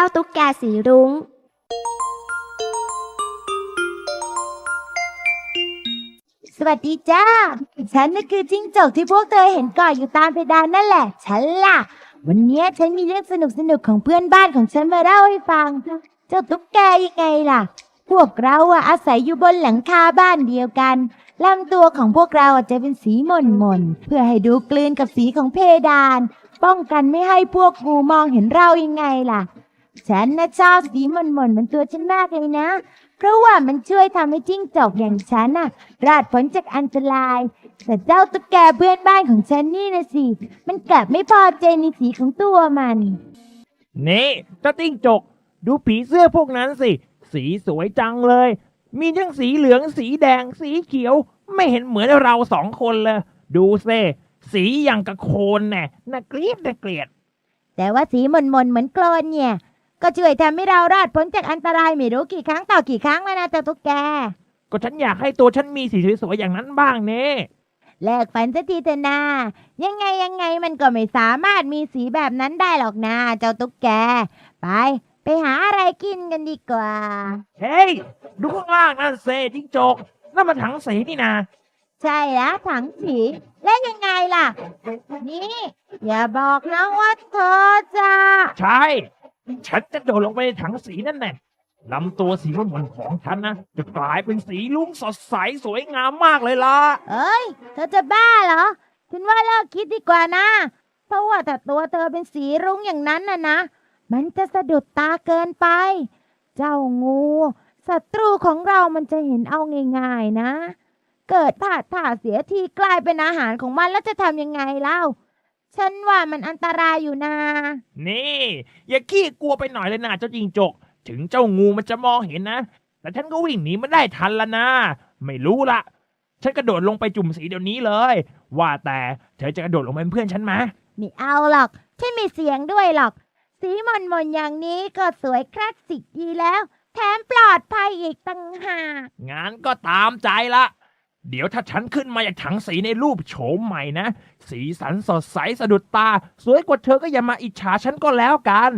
จ้าตุ๊กแกสีรุง้ง สวัสดีจ้า ฉันน่ะคือจิ้งจกที่พวกเธอเห็นเก่ออยู่ตามเพดานนั่นแหละ ฉันล่ะ วันนี้ฉันมีเรื่องสนุกสนุกๆของเพื่อนบ้านของฉันมาเล่าให้ฟัง เจ้าตุ๊กแกยังไงล่ะ พวกเราอะอาศัยอยู่บนหลังคาบ้านเดียวกันลำตัวของพวกเราอะจะเป็นสีมนหม่นๆ เพื่อให้ดูกลืนกับสีของเพดาน ป้องกันไม่ให้พวกงูมองเห็นเรายังไงล่ะ ฉันน่ะชอบสีหม่นหม่นๆเหมือนตัวฉันมากเลยนะ เพราะว่ามันช่วยทำให้จิ้งจอกอย่างฉันน่ะรอดพ้นจากอันตราย แต่เจ้าตุ๊กแกเพื่อนบ้านของฉันนี่นะสิ มันกลับไม่พอใจในสีของตัวมัน นี่เจ้าติ้งจก ดูผีเสื้อพวกนั้นสิ สีสวยจังเลย มีทั้งสีเหลืองสีแดงสีเขียว ไม่เห็นเหมือนเราสองคนเลย ดูเซสีอย่างกับโคลนแน่น่าเกลียดน่าเกลียด แต่ว่าสีหม่นหม่นๆเหมือนโคลนเนี่ย ก็ช่วยทำให้เรารอดพ้นจากอันตรายไม่รู้กี่ครั้งต่อกี่ครั้งแล้วนะเจ้าตุ๊กแก ก็ฉันอยากให้ตัวฉันมีสีสวยๆอย่างนั้นบ้างเน่เลิกฝันสักทีเถอะนา ยังไงยังไงมันก็ไม่สามารถมีสีแบบนั้นได้หรอกนะเจ้าตุ๊กแก ไป ไปหาอะไรกินกันดีกว่า เฮ้ย ดูข้างล่างนั่นเซจิ้งจกนั่นมันถังสีนี่นาใช่แล้วถังสีและยังไงล่ะ นี่ อย่าบอกนะว่าเธอจะ ใช่ ฉันจะโดดลงไปในถังสีนั่นแน่ลำตัวสีม่นๆของฉันนะจะกลายเป็นสีลุ้งสดใสสวยงามมากเลยล่ะ เอ้ย เธอจะบ้าเหรอ ฉันว่าเลิกคิดดีกว่านะ เพราะว่าถ้าตัวเธอเป็นสีรุ้งอย่างนั้นน่ะนะ มันจะสะดุดตาเกินไป เจ้างูศัตรูของเรามันจะเห็นเอาง่ายๆนะ เกิดพลาดท่าเสียทีกลายเป็นอาหารของมันแล้วจะทำยังไงเล่า ฉันว่ามันอันตรายอยู่นะนี่ อย่าขี้กลัวไปหน่อยเลยนะเจ้าจิงจก ถึงเจ้างูมันจะมองเห็นนะ แต่ฉันก็วิ่งหนีมันได้ทันละนะ ไม่รู้ละ ฉันกระโดดลงไปจุ่มสีเดี๋ยวนี้เลย ว่าแต่เธอจะกระโดดลงไปเป็นเพื่อนฉันไหมไม่เอาหรอกฉันไม่เสียงด้วยหรอก สีมนมนๆอย่างนี้ก็สวยคลาสสิกดีแล้ว แถมปลอดภัยอีกตั้งหาก งานก็ตามใจละ เดี๋ยวถ้าฉันขึ้นมาจากถังสีในรูปโฉมใหม่นะ สีสันสดใสสะดุดตา สวยกว่าเธอก็อย่ามาอิจฉาฉันก็แล้วกัน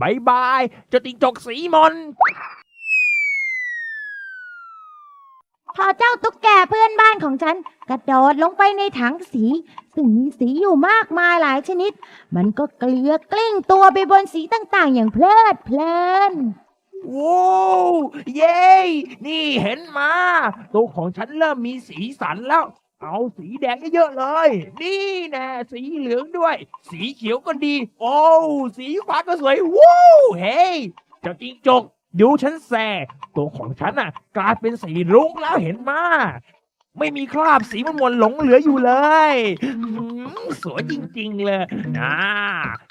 บายบายเจ้าติงจกสีมนพอเจ้าตุ๊กแกเพื่อนบ้านของฉัน กระโดดลงไปในถังสีซึ่งมีสีอยู่มากมายหลายชนิด มันก็เกลือกลิ้งตัวไปบนสีต่างๆ อย่างเพลิดเพลิน ว้าวเย้ นี่เห็นมาตัวของฉันเริ่มมีสีสันแล้ว เอาสีแดงเยอะๆเลย นี่แน่สีเหลืองด้วย สีเขียวก็ดี โอ้สีฟ้าก็สวยว้าวเฮ้ยเจ้าจิงจกดูฉันแส่ตัวของฉันน่ะ กลายเป็นสีรุ้งแล้วเห็นมา ไม่มีคราบสีมันมนๆหลงเหลืออยู่เลยอื้อหือสวยจริง ๆ เลยนะ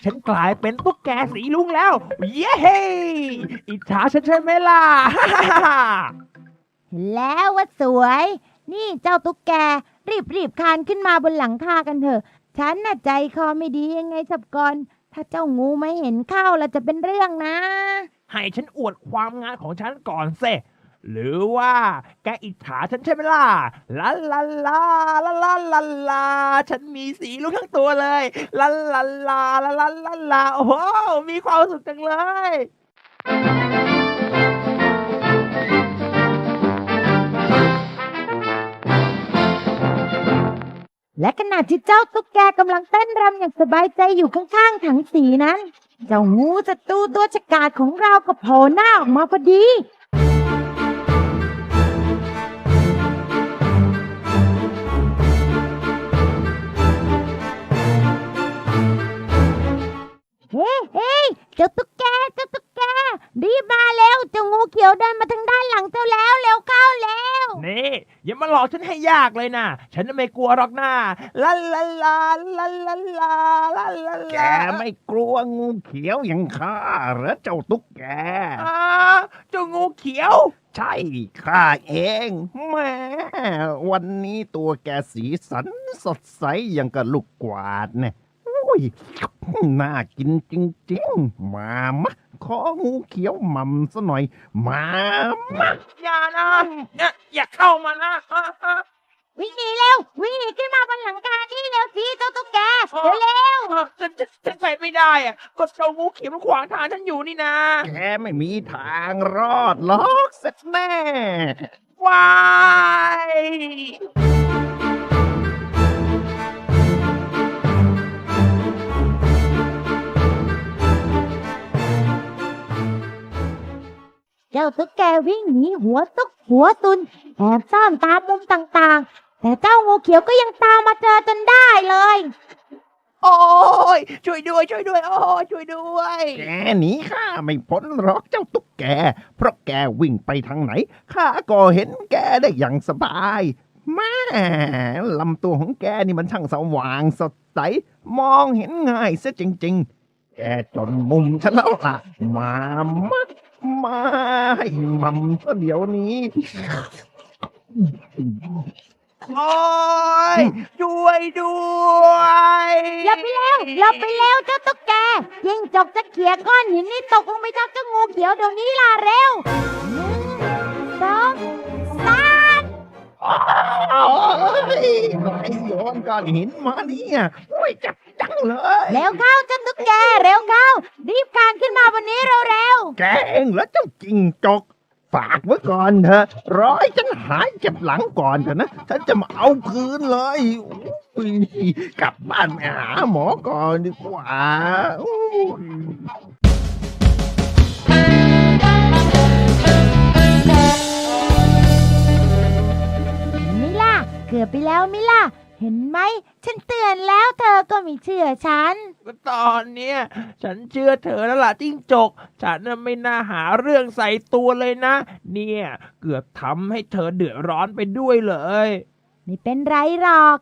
ฉันกลายเป็นตุ๊กแกสีลุงแล้ว เย้อิจฉาฉันใช่ไหมล่ะเห็นแล้วว่าสวย นี่เจ้าตุ๊กแก รีบรีบๆคลานขึ้นมาบนหลังคากันเถอะ ฉันน่ะใจคอไม่ดียังไงสับก่อนถ้าเจ้างูไม่เห็นเข้าแล้วจะเป็นเรื่องนะ ให้ฉันอวดความงานของฉันก่อนเซ หรือว่าแกอิจฉาฉันใช่ไหมล่ะลาลาลาลาลาลาลาฉันมีสีลุกทั้งตัวเลยลาลาลาลาลาลาลาโอ้โหมีความสุขจังเลยและขณะที่เจ้าตุ๊กแกกำลังเต้นรำอย่างสบายใจอยู่ข้างๆถังสีนั้น เจ้างูศัตรูตัวฉกาจของเราก็โผล่หน้าออกมาพอดี เฮ้เฮ้เจ้าตุ๊กแกเจ้าตุ๊กแกรีบมาเร็วเจ้างูเขียวเดินมาทางด้านหลังเจ้าแล้วเร็วเข้าเร็วนี่อย่ามาหลอกฉันให้ยากเลยนะฉันน่ะไม่กลัวหรอกนะลาลาลาลาลาลาลาลาแกไม่กลัวงูเขียวอย่างข้าเหรอเจ้าตุ๊กแกอ่าเจ้างูเขียว ใช่ข้าเองแหม่วันนี้ตัวแกสีสันสดใสอย่างกับลูกกวาดเนี่ยโอ้ ยน่ากินจริงๆ มามะของูเขียวหม่ำซะหน่อย มามะอย่านะอย่าอย่าเข้ามานะอ่าอ่าวิ่งหนีเร็ววิ่งหนีขึ้นมาบนหลังคานี่เร็วสิเจ้าตุ๊กแกเร็วฉันฉันฉันไปไม่ได้อะก็เจ้างูเขียวมันขวางทางฉันอยู่นี่นะแกไม่มีทางรอดหรอกเสร็จแน่ว้าย เจ้าตุ๊กแกวิ่งหนีหัวตุ๊กหัวตุนแอบซ่อนตามมุมต่างๆ แต่เจ้างูเขียวก็ยังตามมาเจอจนได้เลย โอ้ยช่วยด้วย ช่วยด้วย โอ้ยช่วยด้วย แกหนีข้าไม่พ้นหรอกเจ้าตุ๊กแก เพราะแกวิ่งไปทางไหนข้าก็เห็นแกได้อย่างสบายแม่ลำตัวของแกนี่มันช่างสว่างสดใสมองเห็นง่ายซะจริง ๆ แกจนมุมฉันแล้วล่ะ มามามาให้มัมซะเดี๋ยวนี้ โอ้ยช่วยด้วยหลบไปแล้วหลบไปแล้วเจ้าตุ๊กแกยิงจกจะเขี่ยก้อนหินนี่ตกลงไปทับเจ้างูเขียวเดี๋ยวนี้ล่ะเร็วหนึ่งสองสามโอ้ยไอ้โยนก้อนหินมาเนี่ยโอ้ยจับ จังเลย เร็วเข้าเจ้าตุ๊กแกเร็วเข้ารีบคลานขึ้นมาบนนี้เร็วแกเองแล้วเจ้าจิงจก ฝากไว้ก่อนเถอะรอให้ฉันหายเจ็บหลังก่อนเถอะนะ ฉันจะมาเอาคืนเลยอุ๊ยกลับบ้านไปหาหมอก่อนดีกว่าอุ๊ยๆมิล่ะ เกือบไปแล้วมิล่ะเห็นไหม ฉันเตือนแล้วเธอก็ไม่เชื่อฉัน ก็ตอนเนี้ยฉันเชื่อเธอแล้วล่ะจิ้งจก ฉันน่ะไม่น่าหาเรื่องใส่ตัวเลยนะ เนี่ย เกือบทำให้เธอเดือดร้อนไปด้วยเลย ไม่เป็นไรหรอก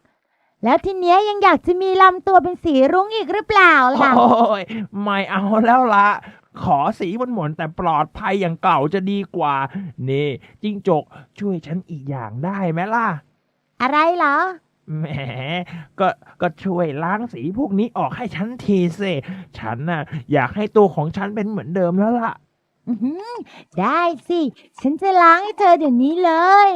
แล้วทีเนี้ยยังอยากจะมีลำตัวเป็นสีรุ้งอีกหรือเปล่าล่ะโอ้ยไม่เอาแล้วละขอสีมนหมนๆแต่ปลอดภัยอย่างเก่าจะดีกว่า นี่จิ้งจกช่วยฉันอีกอย่างได้ไหมล่ะ อะไรเหรอ แหม ก็ก็ช่วยล้างสีพวกนี้ออกให้ฉันทีสิฉันน่ะ อยากให้ตัวของฉันเป็นเหมือนเดิมแล้วล่ะ อือหือได้สิ ฉันจะล้างให้เธอเดี๋ยวนี้เลย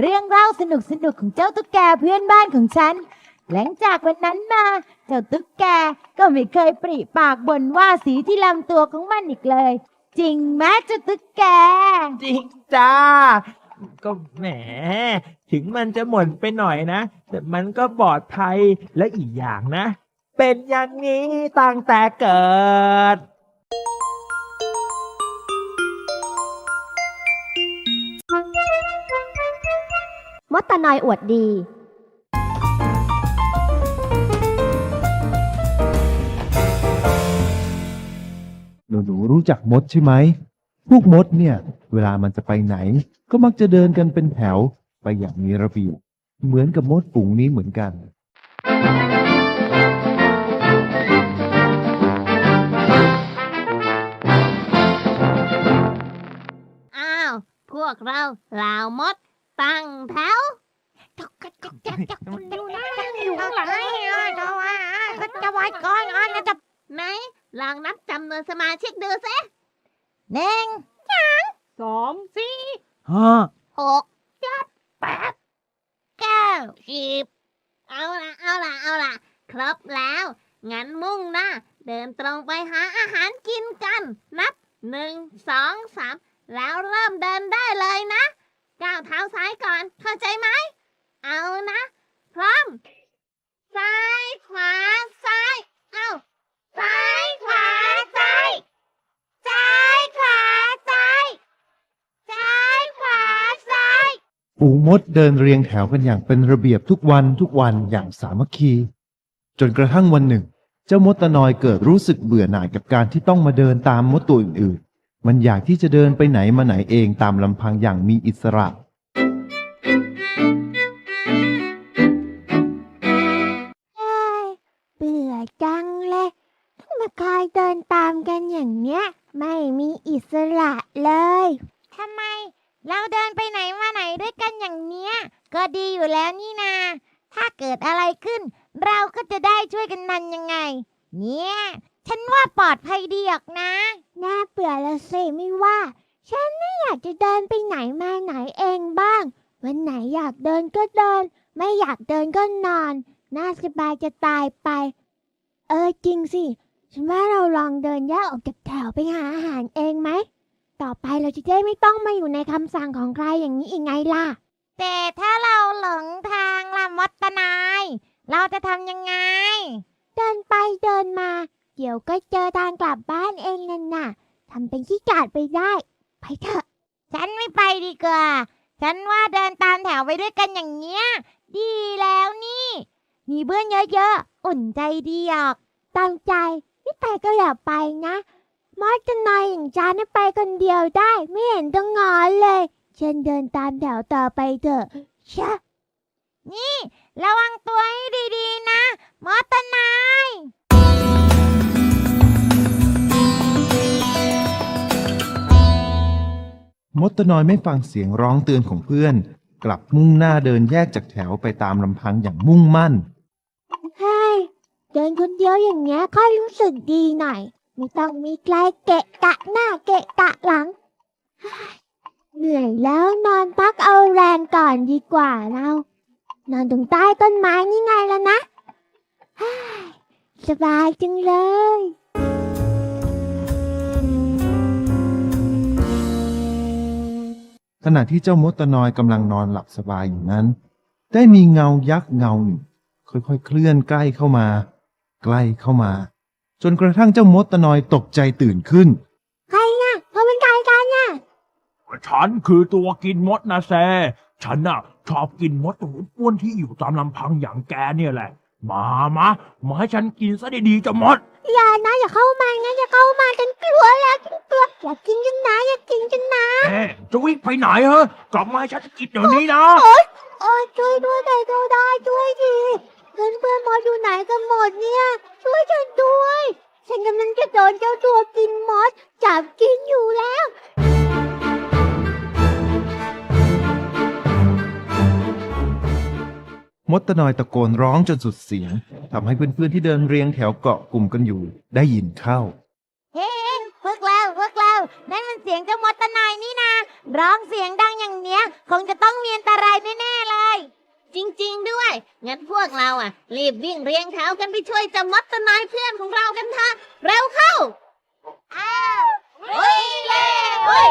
เรื่องเล่าสนุกสนุกๆของเจ้าตุ๊กแกเพื่อนบ้านของฉัน หลังจากวันนั้นมา เจ้าตุ๊กแกก็ไม่เคยปริปากบ่นว่าสีที่ลำตัวของมันอีกเลย จริงไหมเจ้าตุ๊กแก จริงจ้า ก็แหม ถึงมันจะหม่นไปหน่อยนะ แต่มันก็ปลอดภัยและอีกอย่างนะ เป็นอย่างนี้ตั้งแต่เกิด มดตะนอยอวดดี หนูหนูรู้จักมดใช่ไหม พวกมดเนี่ย เวลามันจะไปไหน ก็มักจะเดินกันเป็นแถวไปอย่างมีระเบียบ เหมือนกับมดฝูงนี้เหมือนกัน อ้าว พวกเราเหล่ามดตั้งแถวอยู่ข้างหลังไหน ลองนับจำนวนสมาชิกดูสิหนึ่งสองสี่ห้าหกเจ็ดแปดเก้าสิบเอาละเอาละเอาละครบแล้ว งั้นมุ่งหน้า เดินตรงไปหาอาหารกินกัน นับหนึ่งสองสามแล้วเริ่มเดินได้เลยนะ ก้าวเท้าซ้ายก่อน เข้าใจไหม เอานะ พร้อม ซ้ายขวาซ้าย เอา ซ้ายขวาซ้ายซ้ายขวาซ้ายซ้ายขวาซ้ายฝูงมดเดินเรียงแถวกันอย่างเป็นระเบียบทุกวันทุกวันอย่างสามัคคี จนกระทั่งวันหนึ่ง เจ้ามดตะนอยเกิดรู้สึกเบื่อหน่ายกับการที่ต้องมาเดินตามมดตัวอื่นๆ มันอยากที่จะเดินไปไหนมาไหนเองตามลำพังอย่างมีอิสระเอ้ยเบื่อจังเลยต้องมา คอยเดินตามกันอย่างเนี้ย ไม่มีอิสระเลย ทำไม เราเดินไปไหนมาไหนด้วยกันอย่างเนี้ย ก็ดีอยู่แล้วนี่นา ถ้าเกิดอะไรขึ้น เราก็จะได้ช่วยกันนันยังไง เนี่ย ฉันว่าปลอดภัยดีออกนะ น่าเบื่อละสิไม่ว่า ฉันไม่อยากจะเดินไปไหนมาไหนเองบ้างเววันไหนอยากเดินก็เดิน ไม่อยากเดินก็นอน น่าสบายจะตายไป เออจริงสิ ฉันว่าเราลองเดินแยกออกจากแถวไปหาอาหารเองไหม ต่อไปเราจะได้ไม่ต้องมาอยู่ในคำสั่งของใครอย่างนี้อีกไงล่ะ แต่ถ้าเราหลงทางล่ะมดตนาย เราจะทำยังไง เดินไปเดินมา เดี๋ยวก็เจอทางกลับบ้านเองนั่นน่ะทำเป็นขี้กาดไปได้ ไปเถอะ ฉันไม่ไปดีกว่า ฉันว่าเดินตามแถวไปด้วยกันอย่างเงี้ย ดีแล้วนี่ มีเพื่อนเยอะๆ อุ่นใจดีออกตามใจ ไม่ไปก็อย่าไปนะ มอสจะนอยอย่างฉันไปคนเดียวได้ ไม่เห็นต้องงอนเลยฉันเดินตามแถวต่อไปเถอะชะนี่ ระวังตัวให้ดีๆนะ มอสนายมดตนอยไม่ฟังเสียงร้องเตือนของเพื่อน กลับมุ่งหน้าเดินแยกจากแถวไปตามลำพังอย่างมุ่งมั่น เดินคนเดียวอย่างเงี้ยค่อยรู้สึกดีหน่อย ไม่ต้องมีใครเกะกะหน้าเกะกะหลัง เหนื่อยแล้วนอนพักเอาแรงก่อนดีกว่าเรา นอนตรงใต้ต้นไม้นี่ไงแล้วนะ สบายจังเลยขณะที่เจ้ามดตะนอยกำลังนอนหลับสบายอยู่นั้น ได้มีเงายักษ์เงาหนึ่งค่อยๆเคลื่อนใกล้เข้ามา ใกล้เข้ามา จนกระทั่งเจ้ามดตะนอยตกใจตื่นขึ้น ใครน่ะเขาเป็นใครกันน่ะฉันคือตัวกินมดนะแซ ฉันน่ะชอบกินมดตัวอ้วนๆที่อยู่ตามลำพังอย่างแกเนี่ยแหละ มามามาให้ฉันกินซะดีๆจะมด อย่านะอย่าเข้ามานะอย่าเข้ามาฉันกลัวแล้วฉันกลัวอยากกินฉันนะอยากกินฉันนะเอ๊ะจะวิ่งไปไหนฮะกลับมาให้ฉันกินเดี๋ยวนี้นะ โอ๊ยช่วยด้วยใครก็ได้ช่วยทีเพื่อนเพื่อนๆมอสอยู่ไหนกันหมดเนี่ย ช่วยฉันด้วย ฉันกำลังจะโดนเจ้าตัวกินมอสจับกินอยู่แล้วมดตะนอยตะโกนร้องจนสุดเสียงทำให้เพื่อนๆที่เดินเรียงแถวเกาะกลุ่มกันอยู่ ได้ยินเข้า เฮ้พวกเราพวกเรานั่นมันเสียงเจ้ามดตะนายนี่นะร้องเสียงดังอย่างเนี้ย คงจะต้องมีอันตรายแน่ๆเลย จริง ๆ ด้วย งั้นพวกเราอะ รีบวิ่งเรียงแถวกันไปช่วยเจามดตนายเพื่อนของเรากันเถอะเร็วเข้าอ้าวเฮ้ยเล่เฮ้ย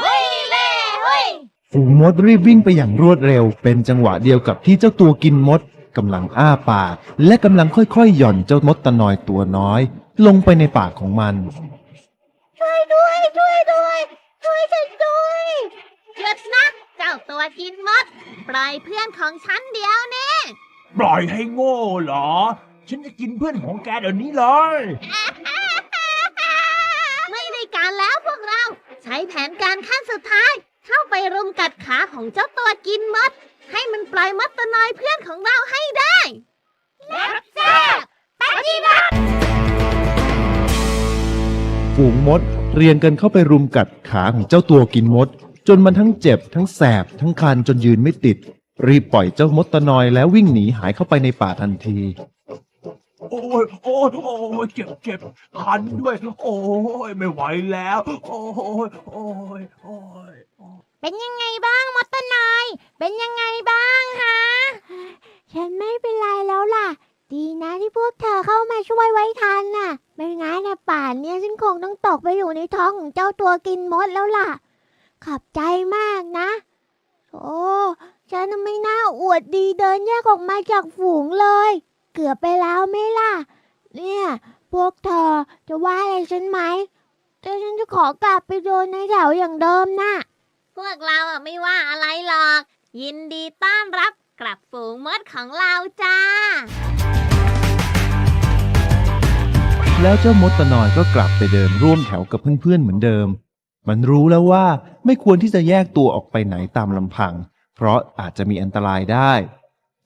เฮ้ยเล่เฮ้ยฝูงมดรีบวิ่งไปอย่างรวดเร็ว เป็นจังหวะเดียวกับที่เจ้าตัวกินมดกำลังอ้าปาก และกำลังค่อยๆ หย่อนเจ้ามดตะนอยตัวน้อย ลงไปในปากของมัน ช่วยด้วย ช่วยด้วย ช่วยฉันด้วยหยุดนะเจ้าตัวกินมด ปล่อยเพื่อนของฉันเดียวแน่ปล่อยให้โง่เหรอ ฉันจะกินเพื่อนของแกเดี๋ยวนี้เลย ไม่ได้การแล้วพวกเรา ใช้แผนการขั้นสุดท้าย เข้าไปรุมกัดขาของเจ้าตัวกินมด ให้มันปล่อยมดตัวน้อยเพื่อนของเราให้ได้รับทราบปฏิบัติฝูงมด เรียงกันเข้าไปรุมกัดขาของเจ้าตัวกินมด จนมันทั้งเจ็บทั้งแสบทั้งคันจนยืนไม่ติด รีบปล่อยเจ้ามดตะนอยแล้ววิ่งหนีหายเข้าไปในป่าทันที โอ้ยโอ้ยโอ้ยเจ็บเจ็บคันด้วย โอ้ยไม่ไหวแล้ว โอ้ยโอ้ยโอ้ยเป็นยังไงบ้างมดตนายเป็นยังไงบ้างฮะ ฉันไม่เป็นไรแล้วล่ะ ดีนะที่พวกเธอเข้ามาช่วยไว้ทันน่ะ ไม่งั้นนะป่านเนี้ยฉันคงต้องตกไปอยู่ในท้องของเจ้าตัวกินมดแล้วล่ะ ขอบใจมากนะ โอ้ฉันน่ะไม่น่าอว ดดีเดินแยกออกมาจากฝูงเลย เกือบไปแล้วไหม่ล่ะ เนี่ย พวกเธอจะว่าอะไรฉันไหมแต่ฉันจะขอกลับไปโดนในแถวอย่างเดิมน่ะพวกเราอะไม่ว่าอะไรหรอก ยินดีต้อนรับกลับฝูงมดของเราจ้า แล้วเจ้ามดตะนอยก็กลับไปเดินร่วมแถวกับเพื่อนๆเหมือนเดิม มันรู้แล้วว่าไม่ควรที่จะแยกตัวออกไปไหนตามลำพัง เพราะอาจจะมีอันตรายได้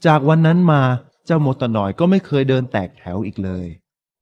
จากวันนั้นมาเจ้ามดตะนอยก็ไม่เคยเดินแตกแถวอีกเลย